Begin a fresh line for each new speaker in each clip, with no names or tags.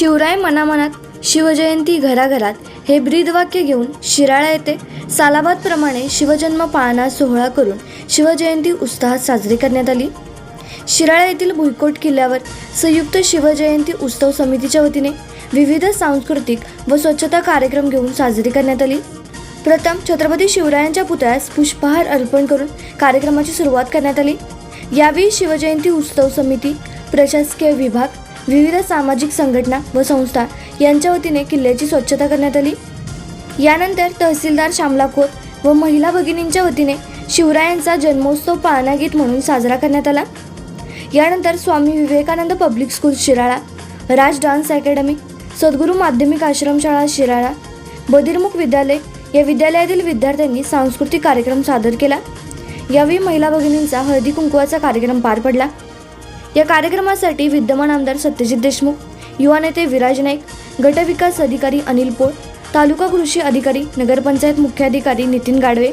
शिवराय मनामनात शिवजयंती घराघरात हे ब्रीदवाक्य घेऊन शिराळा येथे सालाबादप्रमाणे शिवजन्म पाळणा सोहळा करून शिवजयंती उत्साहात साजरी करण्यात आली. शिराळा येथील भुईकोट किल्ल्यावर संयुक्त शिवजयंती उत्सव समितीच्या वतीने विविध सांस्कृतिक व स्वच्छता कार्यक्रम घेऊन साजरी करण्यात आली. प्रथम छत्रपती शिवरायांच्या पुतळ्यास पुष्पहार अर्पण करून कार्यक्रमाची सुरुवात करण्यात आली. यावेळी शिवजयंती उत्सव समिती प्रशासकीय विभाग विविध सामाजिक संघटना व संस्था यांच्या वतीने किल्ल्याची स्वच्छता करण्यात आली. यानंतर तहसीलदार श्यामला खोत व महिला भगिनींच्या वतीने शिवरायांचा जन्मोत्सव पाळणा गीत म्हणून साजरा करण्यात आला. यानंतर Swami Vivekananda public school Shirala Raj dance academy Sadguru Madhyamik Ashramshala Shirala बदिरमुख विद्यालय या विद्यालयातील विद्यार्थ्यांनी सांस्कृतिक कार्यक्रम सादर केला. यावेळी महिला भगिनींचा हळदी कुंकवाचा कार्यक्रम पार पडला. या कार्यक्रमासाठी विद्यमान आमदार सत्यजित देशमुख युवा नेते विराज नाईक गटविकास अधिकारी अनिल पोळ तालुका कृषी अधिकारी नगरपंचायत मुख्याधिकारी नितीन गाडवे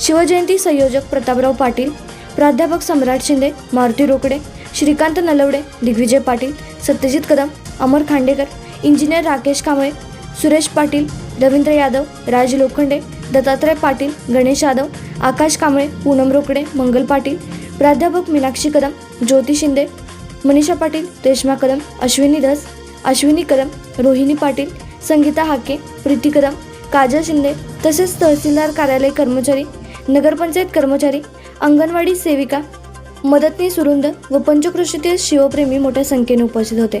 शिवजयंती संयोजक प्रतापराव पाटील प्राध्यापक सम्राट शिंदे मारुती रोकडे श्रीकांत नलवडे दिग्विजय पाटील सत्यजित कदम अमर खांडेकर इंजिनियर राकेश कांबळे सुरेश पाटील रवींद्र यादव राज लोखंडे दत्तात्रय पाटील गणेश यादव आकाश कांबळे पूनम रोकडे मंगल पाटील प्राध्यापक मीनाक्षी कदम ज्योती शिंदे मनीषा पाटील रेश्मा कदम अश्विनी धस अश्विनी कदम रोहिणी पाटील संगीता हाके प्रीती कदम काजल शिंदे तसेच तहसीलदार कार्यालय कर्मचारी नगरपंचायत कर्मचारी अंगणवाडी सेविका मदतनीस सुरुंद व पंचकृषीतील शिवप्रेमी मोठ्या संख्येने उपस्थित होते.